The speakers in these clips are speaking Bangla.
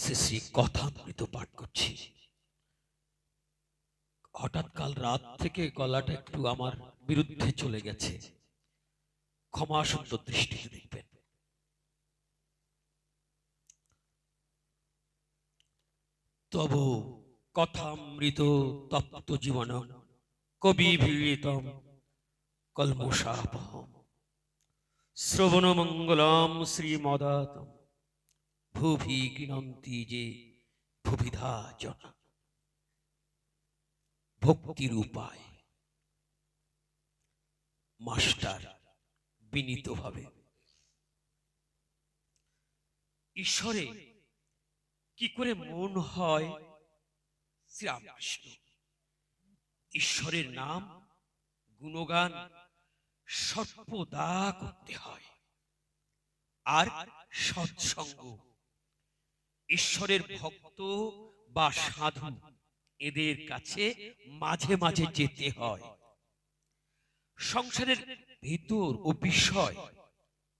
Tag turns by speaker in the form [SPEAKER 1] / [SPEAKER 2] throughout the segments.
[SPEAKER 1] শ্রী শ্রী কথামৃত পাঠ করছি হঠাৎ কাল রাত থেকে গলাটা একটু আমার বিরুদ্ধে চলে গেছে ক্ষমা সুন্দর দেখবেন। তব কথামৃত তপ্ত জীবন, কবি ভীড়িতম কলমশাপহম শ্রবণ মঙ্গলম শ্রীমদাতম। ভুভি গৃণন্তি যে ভুবিধা জন। ভক্তির উপায় মাস্টার বিনীতভাবে। ঈশ্বরে কি করে মন হয়? শ্রীরামকৃষ্ণ। ঈশ্বরের নাম গুণগান সর্বদা করতে হয়। আর সৎসঙ্গ ঈশ্বরের ভক্ত বা সাধু এদের কাছে মাঝে মাঝে যেতে হয়। সংসারের ভিতর ও বিষয়,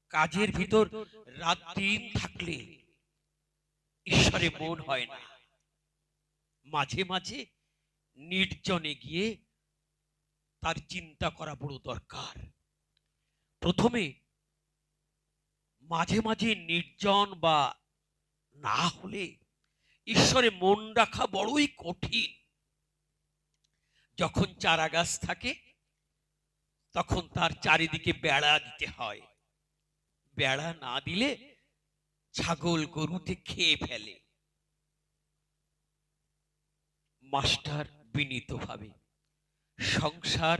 [SPEAKER 1] কাজের ভিতর রাত দিন থাকলে ঈশ্বরে মন হয় না। মাঝে মাঝে নির্জনে গিয়ে তার চিন্তা করা বড় দরকার। প্রথমে মাঝে মাঝে নির্জন বা না হলে ঈশ্বরে মন রাখা বড়ই কঠিন। যখন চারা গাছ থাকে, তখন তার চারিদিকে বেড়া দিতে হয়। বেড়া না দিলে ছাগল গরুতে খেয়ে ফেলে। মাস্টার বিনীতভাবে সংসার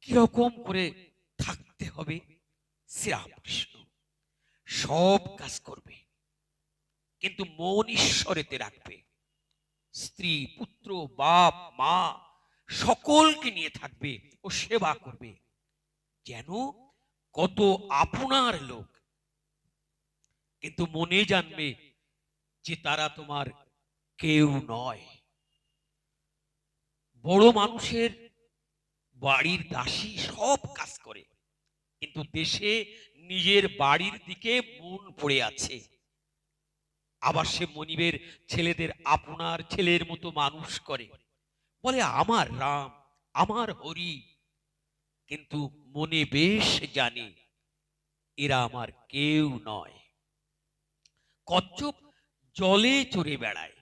[SPEAKER 1] কীরকম করে থাকতে হবে, শ্রীরামকৃষ্ণ সব কাজ করবে। কিন্তু মন ঈশ্বরেতে রাখবে। স্ত্রী, পুত্র, বাপ, মা সকলকে নিয়ে থাকবে ও সেবা করবে। যেন কত আপনার লোক। কিন্তু মনে জানবে যে তারা তোমার কেউ নয়। বড় মানুষের বাড়ির দাসী সব কাজ করে। কিন্তু দেশে নিজের বাড়ির দিকে মন পড়ে আছে। আবার সে মনিবের ছেলেদের আপনার ছেলের মতো মানুষ করে। বলে, আমার রাম, আমার হরি। কিন্তু মনে বেশ জানে, এরা আমার কেউ নয়। কচ্ছপ জলে চড়ে বেড়ায়,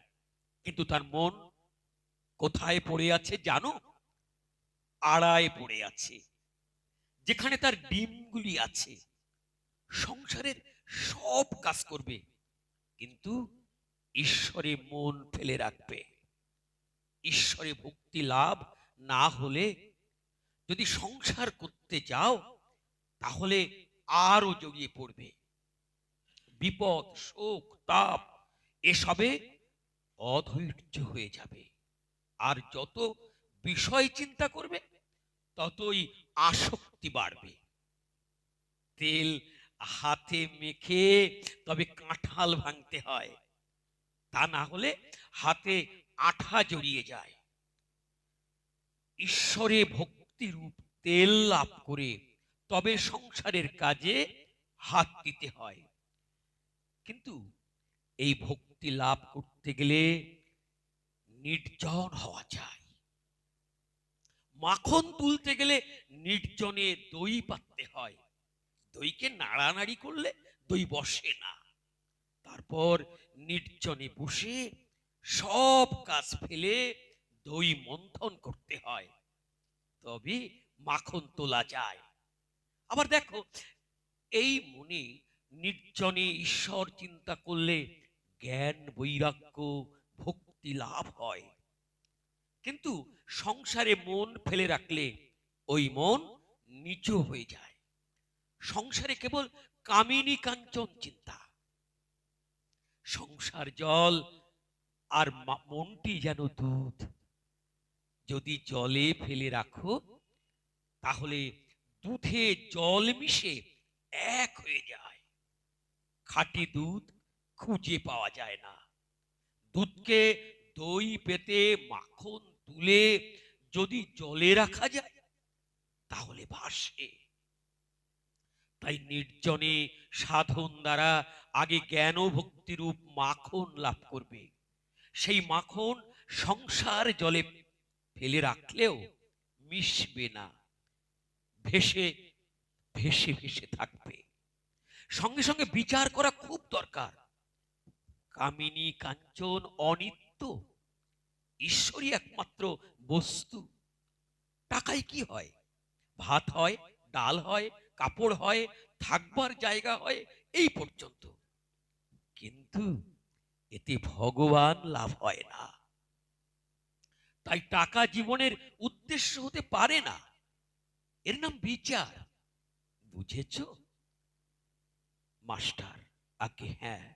[SPEAKER 1] কিন্তু তার মন কোথায় পড়ে আছে জানো? আড়ায় পড়ে আছে। যেখানে তার ডিমগুলি আছে, সংসারের সব কাজ করবে। কিন্তু ঈশ্বরে মন ফেলে রাখবে। ঈশ্বরে ভক্তি লাভ না হলে যদি সংসার করতে যাও, তাহলে আরও জড়িয়ে পড়বে। বিপদ, শোক, তাপ, এসবে অধৈর্য হয়ে যাবে। আর যত বিষয় চিন্তা করবে, ততই আসক্তি বাড়বে। তেল হাতে মেখে তবে কাঁঠাল ভাঙতে হয়। তা না হলে হাতে আঠা জড়িয়ে যায়। ঈশ্বরে ভক্তি রূপ তেল লাভ করে তবে সংসারের কাজে হাত দিতে হয়। কিন্তু এই ভক্তি লাভ করতে গেলে নির্জন হওয়া যায়। মাখন তুলতে গেলে নির্জনে দই পাততে হয়। দইকে নাড়ানাড়ি করলে দই বসে না। তারপর নির্জনে বসে সব কাজ ফেলে দই মন্থন করতে হয়। তবে মাখন তোলা যায়। আবার দেখো, এই মনে নির্জনে ঈশ্বর চিন্তা করলে জ্ঞান, বৈরাগ্য, ভক্তি লাভ হয়। কিন্তু সংসারে মন ফেলে রাখলে ওই মন নিচু হয়ে যায়। সংসারে কেবল কামিনী কাঞ্চন চিন্তা। সংসার জল আর মনটি যেন দুধ। যদি জলে ফেলে রাখো, তাহলে দুধে জল মিশে এক হয়ে যায়। খাঁটি দুধ খুঁজে পাওয়া যায় না। দুধকে দই পেতে মাখন তুলে যদি জলে রাখা যায়, তাহলে ভাসে। তাই নির্জনে সাধন দ্বারা আগে জ্ঞান ভক্তিরূপ মাখন লাভ করবে। সেই মাখন সংসার জলে ফেলে রাখলেও মিশবে না। ভেসে ভেসে ভেসে থাকবে। সঙ্গে সঙ্গে বিচার করা খুব দরকার। কামিনী কাঞ্চন অনিত্য ঈশ্বরই একমাত্র বস্তু। টাকায় কি হয়? ভাত হয়, ডাল হয় কাপড় হয় থাকবার জায়গা হয় এই পর্যন্ত। কিন্তু এতে ভগবান লাভ হয় না। তাই টাকা জীবনের উদ্দেশ্য হতে পারে না। এর নাম বিচার। বুঝেছ? মাস্টার আগে হ্যাঁ।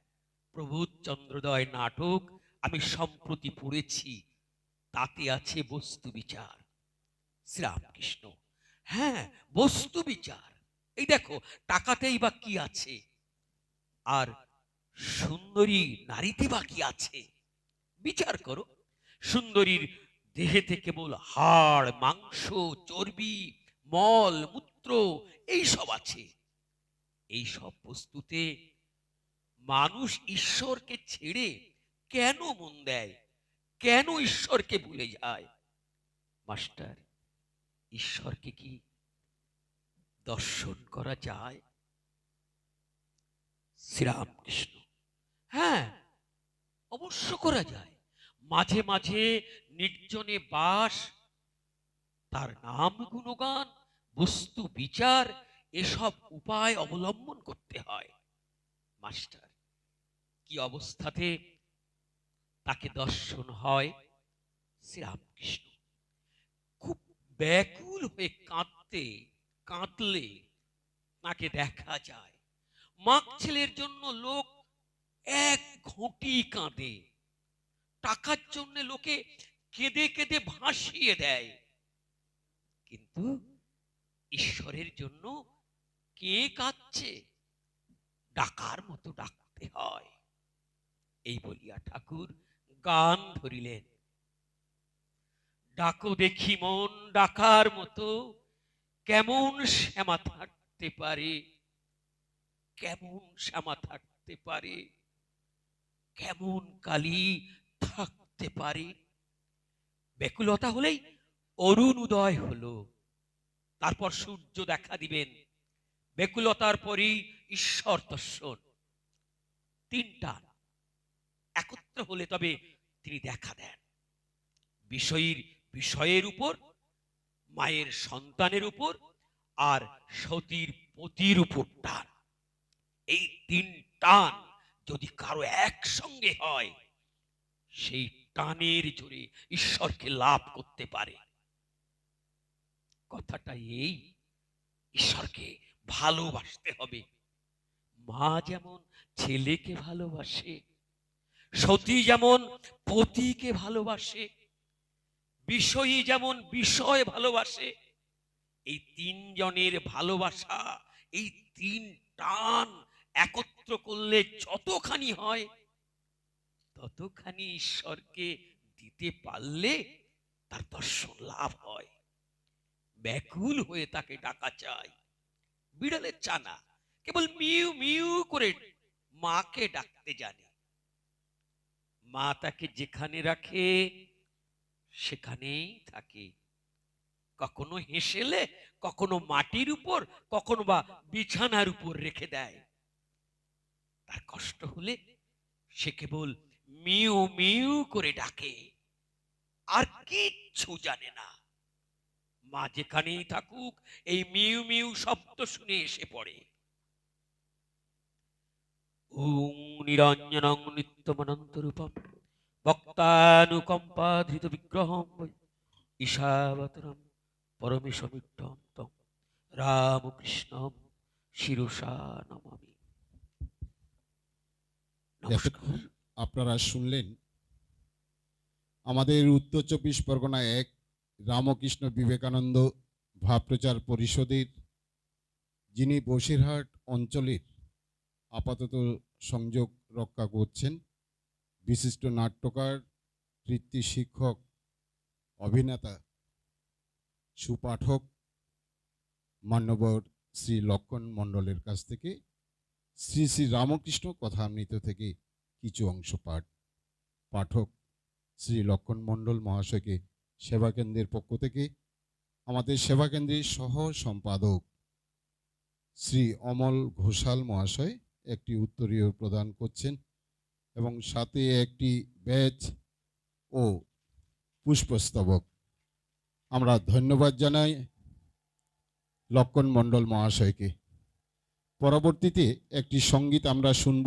[SPEAKER 1] প্রবোধ চন্দ্রদয় নাটক আমি সম্প্রতি পড়েছি। তাতে আছে বস্তু বিচার। শ্রীরামকৃষ্ণ। হ্যাঁ বস্তু বিচার। এই দেখো, টাকাতেই বা কি আছে? আর সুন্দরী নারীতে বা কি আছে? বিচার করো। সুন্দরীর দেহেতে কেবল হাড়, মাংস, চর্বি, মল, মূত্র, এই সব আছে। এই সব বস্তুতে মানুষ ঈশ্বরকে ছেড়ে কেন মন দেয়? কেন ঈশ্বরকে ভুলে যায়? মাস্টার, ঈশ্বরকে কি দর্শন করা যায়। শ্রীরামকৃষ্ণ। হ্যাঁ অবশ্য করা যায়। মাঝে মাঝে নির্জনে বাস, তার নাম গুণগান, বস্তু বিচার, এসব উপায় অবলম্বন করতে হয়। মাস্টার, কি অবস্থাতে তাকে দর্শন হয়? শ্রীরামকৃষ্ণ। খুব ব্যাকুল হয়ে কাঁদতে কাঁদলে তাকে দেখা যায়। মাক ছেলের জন্য লোক এক ঘটি কাঁদে। টাকার জন্য লোকে কেঁদে কেঁদে ভাসিয়ে দেয়। কিন্তু ঈশ্বরের জন্য কে কাঁদছে? ডাকার মতো ডাকতে হয়। এই বলিয়া ঠাকুর গান ধরিলেন। ডাকো দেখি মন ডাকার মতো। কেমন শ্যামা থাকতে পারে? কেমন শ্যামা থাকতে পারে? কেমন কালী থাকতে পারে? ব্যাকুলতা হলেই অরুণ উদয় হলো। তারপর সূর্য দেখা দিবেন। ব্যাকুলতার পরই ঈশ্বর দর্শন। তিনটা একত্র হলে তবে তিনি দেখা দেন। বিষয়ীর বিষয়ের উপর মায়ের সন্তানের উপর আর সতীর পতির উপর টান। এই তিন টান যদি কারও একসঙ্গে হয়, সেই টানের জোরে ঈশ্বরকে লাভ করতে পারে। কথাটা এই, ঈশ্বরকে ভালোবাসতে হবে। মা যেমন ছেলেকে ভালোবাসে, সতী যেমন পতিকে ভালোবাসে বিষয়ী যেমন বিষয় ভালোবাসে, এই তিনজনের ভালোবাসা, এই তিন টান একত্র করলে যতখানি হয়, ততখানি ঈশ্বরকে দিতে পারলে তার দর্শন লাভ হয়। ব্যাকুল হয়ে তাকে ডাকা চাই বিড়ালের চানা, কেবল মিউ মিউ করে মাকে ডাকতে জানে। মা তাকে যেখানে রাখে সেখানেই থাকে। কখনো হেসেলে, কখনো মাটির উপর, কখনো বা বিছানার উপর রেখে দেয়। তার কষ্ট হলে সে কেবল মিউ মিউ করে ডাকে। আর কিচ্ছু জানে না। মা যেখানেই থাকুক, এই মিউ মিউ শব্দ শুনে এসে পড়ে। ওং নিরঞ্জনং নিত্যমনন্তরূপম ভক্তানুকম্পাধৃত বিগ্রহম বৈ ঈশাবতরম পরমেশমিষ্টম তম রামকৃষ্ণম নমামি।
[SPEAKER 2] আপনারা শুনলেন আমাদের উত্তর চব্বিশ পরগনা এক রামকৃষ্ণ বিবেকানন্দ ভাবপ্রচার পরিষদের, যিনি বসিরহাট অঞ্চলের আপাতত সংযোগ রক্ষা করছেন। বিশিষ্ট নাট্যকার কৃত্তি শিক্ষক, অভিনেতা, সুপাঠক মান্যবর শ্রী লক্ষণ মণ্ডলের কাছ থেকে শ্রী শ্রী রামকৃষ্ণ কথামৃত থেকে কিছু অংশ পাঠ। পাঠক শ্রী লক্ষণ মণ্ডল মহাশয়কে সেবা কেন্দ্রের পক্ষ থেকে আমাদের সেবা কেন্দ্রের সহ সম্পাদক শ্রী অমল ঘোষাল মহাশয় একটি উত্তরীয় প্রদান করছেন। এবং সাথে একটি ব্যাচ ও পুষ্পস্তবক। আমরা ধন্যবাদ জানাই লক্ষণ মণ্ডল মহাশয়কে। পরবর্তীতে একটি সংগীত আমরা শুনব।